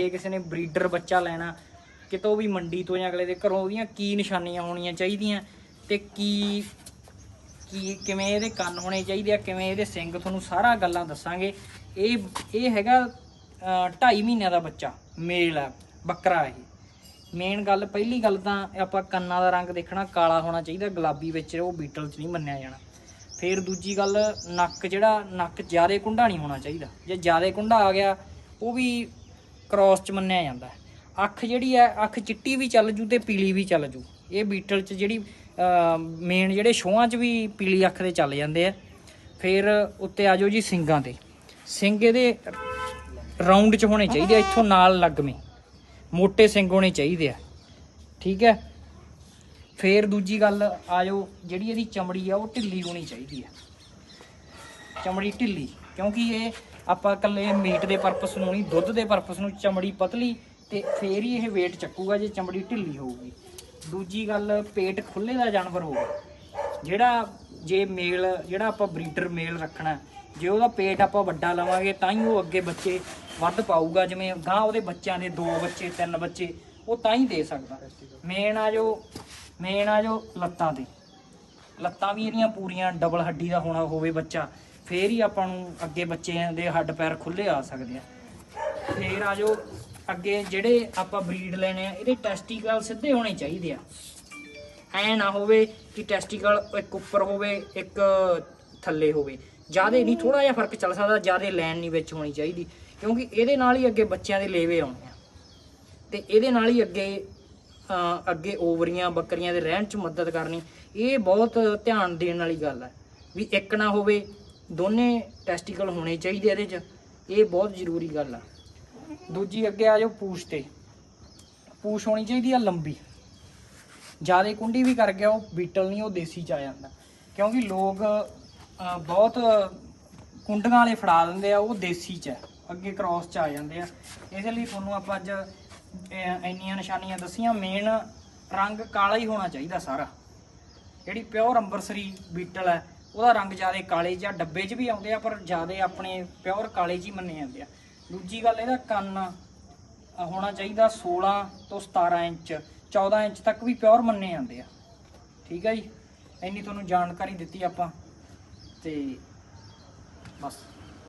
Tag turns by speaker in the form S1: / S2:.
S1: ਜੇ ਕਿਸੇ ਨੇ ਬਰੀਡਰ ਬੱਚਾ ਲੈਣਾ, ਕਿਤੋਂ ਵੀ ਮੰਡੀ ਤੋਂ ਜਾਂ ਅਗਲੇ ਦੇ ਘਰੋਂ ਉਹਦੀਆਂ ਕੀ ਨਿਸ਼ਾਨੀਆਂ ਹੋਣੀਆਂ ਚਾਹੀਦੀਆਂ ਤੇ ਕੀ ਕੀ ਕਿਵੇਂ ਇਹਦੇ ਕੰਨ ਹੋਣੇ ਚਾਹੀਦੇ ਆ, ਕਿਵੇਂ ਇਹਦੇ ਸਿੰਗ ਤੁਹਾਨੂੰ ਸਾਰਾ ਗੱਲਾਂ ਦੱਸਾਂਗੇ। ਇਹ ਇਹ ਹੈਗਾ 2.5 ਮਹੀਨਿਆਂ ਦਾ ਬੱਚਾ, ਮੇਲ ਆ, ਬੱਕਰਾ ਇਹ। ਮੇਨ ਗੱਲ, ਪਹਿਲੀ ਗੱਲ ਤਾਂ ਆਪਾਂ ਕੰਨਾਂ ਦਾ ਰੰਗ ਦੇਖਣਾ, ਕਾਲਾ ਹੋਣਾ ਚਾਹੀਦਾ, ਗੁਲਾਬੀ ਵਿੱਚ ਉਹ ਬੀਟਲ 'ਚ ਨਹੀਂ ਮੰਨਿਆ ਜਾਣਾ। ਫਿਰ ਦੂਜੀ ਗੱਲ, ਨੱਕ ਜਿਹੜਾ, ਨੱਕ ਜ਼ਿਆਦਾ ਕੁੰਡਾ ਨਹੀਂ ਹੋਣਾ ਚਾਹੀਦਾ। ਜੇ ਜ਼ਿਆਦਾ ਕੁੰਡਾ ਆ ਗਿਆ, ਉਹ ਵੀ ਕ੍ਰਾਸ 'ਚ ਮੰਨਿਆ ਜਾਂਦਾ ਅੱਖ ਜਿਹੜੀ ਹੈ, ਅੱਖ ਚਿੱਟੀ ਵੀ ਚੱਲ ਜੂ ਤੇ ਪੀਲੀ ਵੀ ਚੱਲ ਜੂ। ਇਹ ਬੀਟਲ 'ਚ ਜਿਹੜੀ ਮੇਨ ਜਿਹੜੇ ਸ਼ੋਆਂ 'ਚ ਵੀ ਪੀਲੀ ਅੱਖ ਦੇ ਚੱਲ ਜਾਂਦੇ ਆ। ਫਿਰ ਉੱਤੇ ਆ ਜਾਓ ਜੀ ਸਿੰਘਾਂ ਤੇ। ਸਿੰਘ ਇਹਦੇ ਰਾਉਂਡ 'ਚ ਹੋਣੇ ਚਾਹੀਦੇ ਆ, ਇੱਥੋਂ ਨਾਲ ਲੱਗਵੇਂ। ਮੋٹے ਸਿੰਘ ਹੋਣੇ ਚਾਹੀਦੇ ਆ। ਠੀਕ ਹੈ? ਫੇਰ ਦੂਜੀ ਗੱਲ ਆ ਜਾਓ, ਜਿਹੜੀ ਇਹਦੀ ਚਮੜੀ ਆ, ਉਹ ਢਿੱਲੀ ਹੋਣੀ ਚਾਹੀਦੀ ਆ। ਚਮੜੀ ਢਿੱਲੀ। ਕਿਉਂਕਿ ਇਹ ਆਪਾਂ ਇਕੱਲੇ ਮੀਟ ਦੇ ਪਰਪਸ ਨੂੰ ਨਹੀਂ, ਦੁੱਧ ਦੇ ਪਰਪਸ ਨੂੰ ਚਮੜੀ ਪਤਲੀ ਤੇ ਫੇਰ ਹੀ ਇਹ weight ਚੱਕੂਗਾ ਜੇ ਚਮੜੀ ਢਿੱਲੀ ਹੋਊਗੀ। ਦੂਜੀ ਗੱਲ, ਪੇਟ ਖੁੱਲੇ ਦਾ ਜਾਨਵਰ ਹੋਊਗਾ। ਜਿਹੜਾ ਜੇ ਮੇਲ, ਜਿਹੜਾ ਆਪਾਂ ਬਰੀਡਰ ਮੇਲ ਰੱਖਣਾ, ਜੇ ਉਹਦਾ ਪੇਟ ਆਪਾਂ ਵੱਡਾ ਲਵਾਂਗੇ, ਤਾਂ ਹੀ ਉਹ ਅੱਗੇ ਬੱਚੇ ਵੱਧ ਪਾਊਗਾ। ਜਿਵੇਂ ਗਾਂ ਉਹਦੇ ਬੱਚਿਆਂ ਦੇ ਦੋ ਬੱਚੇ, ਤਿੰਨ ਬੱਚੇ, ਉਹ ਤਾਂ ਹੀ ਦੇ ਸਕਦਾ। ਮੇਨ ਆ ਜੋ ਮੇਨ ਆ ਜੋ ਲੱਤਾਂ ਤੇ। ਲੱਤਾਂ ਵੀ ਇਹਦੀਆਂ ਪੂਰੀਆਂ ਡਬਲ ਹੱਡੀ ਦਾ ਹੋਣਾ ਹੋਵੇ ਬੱਚਾ ਫੇਰ ਹੀ ਆਪਾਂ ਨੂੰ ਅੱਗੇ ਬੱਚਿਆਂ ਦੇ ਹੱਡ ਪੈਰ ਖੁੱਲੇ ਆ ਸਕਦੇ ਆ। ਫੇਰ ਆ ਜੋ ਅੱਗੇ ਜਿਹੜੇ ਆਪਾਂ ਬਰੀਡ ਲੈਣੇ ਆ, ਇਹਦੇ ਟੈਸਟੀਕਲ ਸਿੱਧੇ ਹੋਣੇ ਚਾਹੀਦੇ ਆ। ਐ ਨਾ ਹੋਵੇ ਕਿ ਟੈਸਟੀਕਲ ਇੱਕ ਉੱਪਰ ਹੋਵੇ, ਇੱਕ ਥੱਲੇ ਹੋਵੇ। ਜ਼ਿਆਦਾ ਨਹੀਂ ਥੋੜਾ ਜਿਹਾ ਫ਼ਰਕ ਚੱਲ ਸਕਦਾ, ਜ਼ਿਆਦਾ ਲਾਈਨ ਨਹੀਂ ਵਿੱਚ ਹੋਣੀ ਚਾਹੀਦੀ, ਕਿਉਂਕਿ ਇਹਦੇ ਨਾਲ ਹੀ ਅੱਗੇ ਬੱਚਿਆਂ ਦੇ ਲੇਵੇ ਆਉਣੇ ਆ। ਤੇ ਇਹਦੇ ਨਾਲ ਹੀ ਅੱਗੇ ਅੱਗੇ ਓਵਰੀਆਂ, ਬੱਕਰੀਆਂ ਦੇ ਰਹਿਣ ਚ ਮਦਦ ਕਰਨੀ, ਇਹ ਬਹੁਤ ਧਿਆਨ ਦੇਣ ਵਾਲੀ ਗੱਲ ਹੈ ਵੀ ਇੱਕ ਨਾ ਹੋਵੇ ਦੋਨੇ ਟੈਸਟੀਕਲ ਹੋਣੇ ਚਾਹੀਦੇ ਇਹਦੇ ਚ। ਇਹ ਬਹੁਤ ਜ਼ਰੂਰੀ ਗੱਲ ਆ। ਦੂਜੀ ਅੱਗੇ ਆ ਜਾਓ ਪੂਛ ਤੇ। ਪੂਛ ਹੋਣੀ ਚਾਹੀਦੀ ਆ ਲੰਬੀ। ਜ਼ਿਆਦਾ ਕੁੰਡੀ ਵੀ ਕਰ ਗਿਆ, ਉਹ ਬੀਟਲ ਨਹੀਂ, ਉਹ ਦੇਸੀ ਚ ਆ ਜਾਂਦਾ। ਕਿਉਂਕਿ ਲੋਕ ਬਹੁਤ ਕੁੰਡੀਆਂ ਵਾਲੇ ਫੜਾ ਦਿੰਦੇ ਆ, ਉਹ ਦੇਸੀ ਚ ਹੈ ਅੱਗੇ ਕ੍ਰਾਸ ਚ ਆ ਜਾਂਦੇ ਆ। ਇਸ ਲਈ ਤੁਹਾਨੂੰ ਆਪਾਂ ਅੱਜ ਇੰਨੀਆਂ ਨਿਸ਼ਾਨੀਆਂ ਦੱਸੀਆਂ। ਮੇਨ ਰੰਗ ਕਾਲਾ ਹੀ ਹੋਣਾ ਚਾਹੀਦਾ ਸਾਰਾ। ਜਿਹੜੀ ਪਿਓਰ ਅੰਬਰਸਰੀ ਬੀਟਲ ਹੈ ਉਹਦਾ ਰੰਗ ਜ਼ਿਆਦਾ ਕਾਲੇ ਜਾਂ ਡੱਬੇ 'ਚ ਵੀ ਆਉਂਦੇ ਆ, ਪਰ ਜ਼ਿਆਦਾ ਆਪਣੇ ਪਿਓਰ ਕਾਲੇ 'ਚ ਹੀ ਮੰਨੇ ਜਾਂਦੇ ਆ। ਦੂਜੀ ਗੱਲ, ਇਹਦਾ ਕੰਨ ਹੋਣਾ ਚਾਹੀਦਾ 16 ਤੋਂ 17 ਇੰਚ 14 ਇੰਚ ਤੱਕ ਵੀ ਪਿਓਰ ਮੰਨੇ ਜਾਂਦੇ ਆ। ਠੀਕ ਆ ਜੀ? ਇੰਨੀ ਤੁਹਾਨੂੰ ਜਾਣਕਾਰੀ ਦਿੱਤੀ ਆਪਾਂ ਤੇ ਬਸ।